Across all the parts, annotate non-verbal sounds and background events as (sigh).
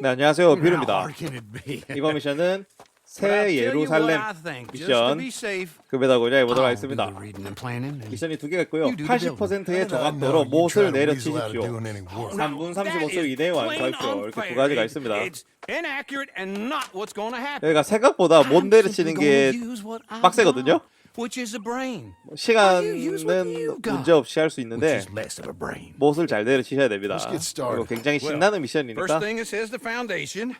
네 안녕하세요 뷰입니다. 이번 미션은 새 예루살렘 미션 고려 해보도록 하겠습니다. 미션이 두 개가 있고요. You do the 80%의 I know 정확도로 못을 내려치십시오. doing any work. 3분 That 35초 is 이내에 완수하십시오. 이렇게 두. 가지가 있습니다. 여기가 생각보다 못 내려치는 게 빡세거든요. got, Which is a brain. 시간은 you got. 문제 없이 할 수 Which 있는데 is less of a brain. 못을 잘 내려치셔야 됩니다. Let's get started. 이거 굉장히 Well, 신나는 First 미션이니까 thing it says the foundation,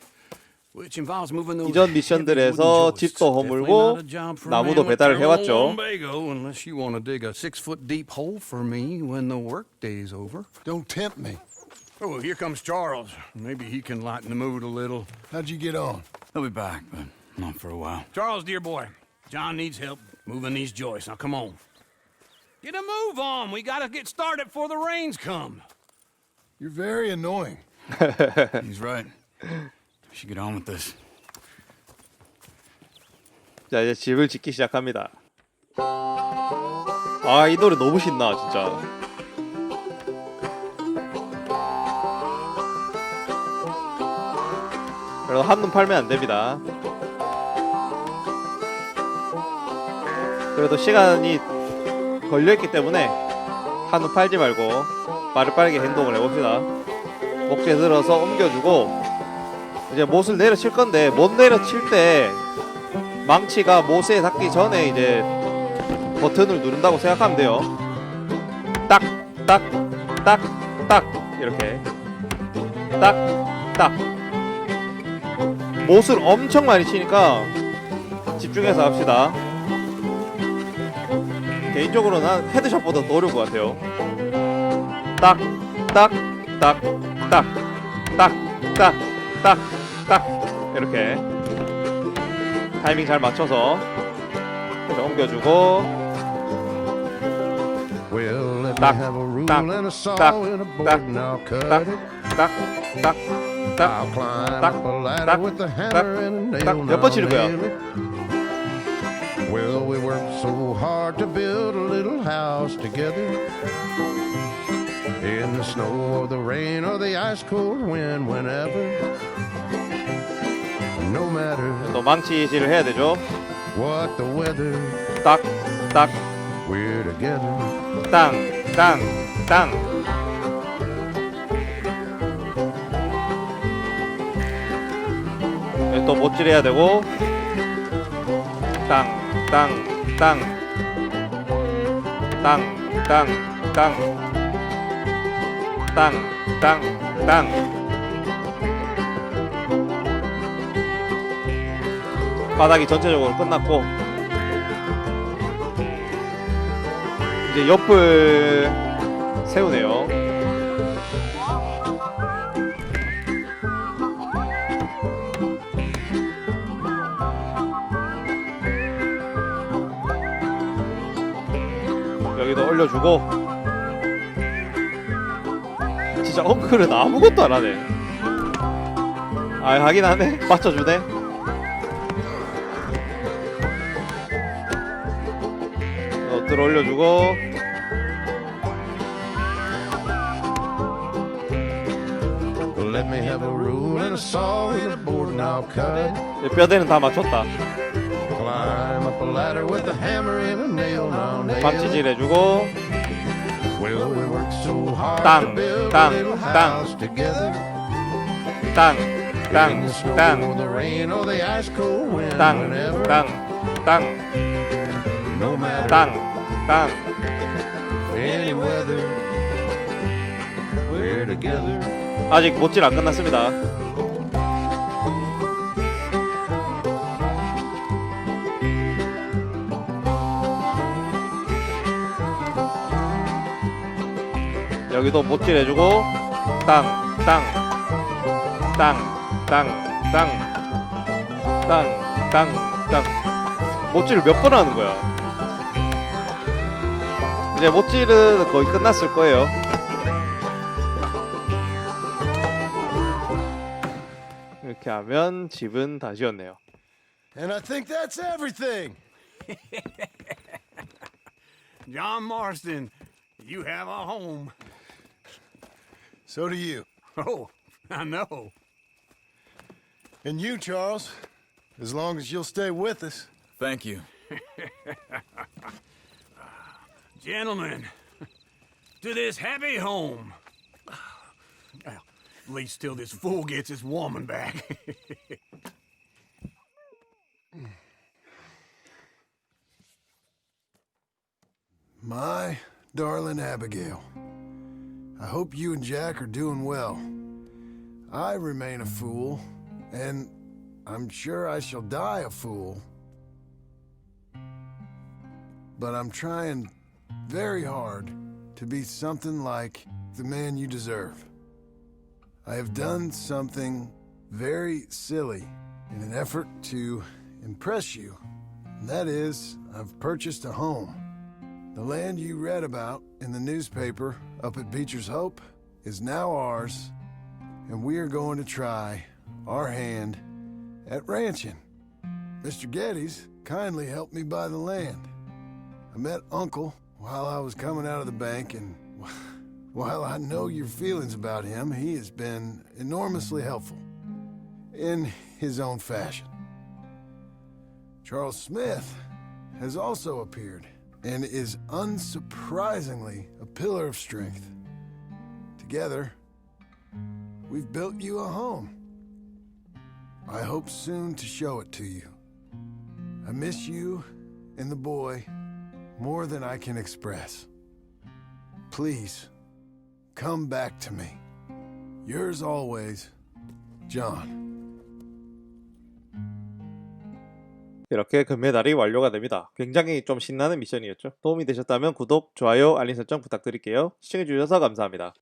which involves moving those 이전 heavy 미션들에서 wooden joists. 집도 Definitely 허물고 not a job for a 나무도 man with 배달을 terrible 해왔죠. lumbago, unless you want to dig a six foot deep hole for me when the work day's over. Don't tempt me. Oh, here comes Charles. Maybe he can lighten the mood a little. How'd you get on? He'll be back, but not for a while. Charles, dear boy, John needs help moving these joists. Now, come on. Get a move on. We got to get started before the rains come. You're very annoying. He's right. We should get on with this. 자 이제 집을 짓기 시작합니다. 아 이 노래 너무 신나 진짜. 그래도 한눈 팔면 안 됩니다. 그래도 시간이 걸려있기 때문에 한눈 팔지 말고 빠르 빠르게 행동을 해봅시다. 목재 들어서 옮겨주고 이제 못을 내려칠 건데 못 내려칠 때 망치가 못에 닿기 전에 이제 버튼을 누른다고 생각하면 돼요. 딱, 딱, 딱, 딱 이렇게 딱, 딱. 못을 엄청 많이 치니까 집중해서 합시다. 개인적으로 난 헤드샷보다 더 어려운 것 같아요. 딱, 딱, 딱, 딱, 딱, 딱, 딱, 딱 이렇게. 타이밍 잘 맞춰서 해서 옮겨주고 it. 딱, 딱, 딱, a duck, hammer and a nail. duck. and 몇번 치는 거야? nail it. Well, we worked so hard to build a little house together. In the snow or the rain or the ice cold wind, whenever. No matter 또 망치질을 해야 되죠. what the weather, 딱, 딱, we're together. 땅, 땅, 땅. 여기 또 못질해야 되고 땅, 땅, 땅, 땅, 땅, 땅, 땅, 땅, 땅. 바닥이 전체적으로 끝났고 이제 옆을 세우네요. 여기도 올려주고 진짜 엉클은 아무것도 안 하네. 아 하긴 하네. 맞춰주네. 어, 들어 올려주고. 뼈대는 다 맞췄다. Up a ladder with a hammer and a nail I'll nail. 박치질 해주고 Well, we worked so hard 땅, to build 땅, a little 땅. house together. 땅, In 땅, the snow or 땅, the rain or the ice cold wind, 땅, whenever. 땅, 땅, No matter 땅, 땅. any weather, we're together. 아직 못질 안 끝났습니다. 여기도 못질 해주고 땅, 땅, 땅, 땅, 땅, 땅, 땅, 땅. 못질을 몇번 하는 거야? 이제 못질은 거의 끝났을 거예요. 이렇게 하면 집은 다 지었네요. And I think that's everything. (laughs) John Marston, you have a home. So do you. (laughs) Oh, I know. And you, Charles, as long as you'll stay with us. Thank you. (laughs) Gentlemen, (laughs) to this happy home. (sighs) At least till this fool gets his woman back. My darling Abigail, I hope you and Jack are doing well. I remain a fool, and I'm sure I shall die a fool. But I'm trying very hard to be something like the man you deserve. I have done something very silly in an effort to impress you. And that is, I've purchased a home. The land you read about in the newspaper up at Beecher's Hope is now ours, and we are going to try our hand at ranching. Mr. Geddes kindly helped me buy the land. I met Uncle while I was coming out of the bank, and (laughs) while I know your feelings about him, he has been enormously helpful in his own fashion. Charles Smith has also appeared and is unsurprisingly a pillar of strength. Together, we've built you a home. I hope soon to show it to you. I miss you and the boy more than I can express. Please, come back to me. Yours always, John. 이렇게 금메달이 완료가 됩니다. 굉장히 좀 신나는 미션이었죠. 도움이 되셨다면 구독, 좋아요, 알림 설정 부탁드릴게요. 시청해주셔서 감사합니다.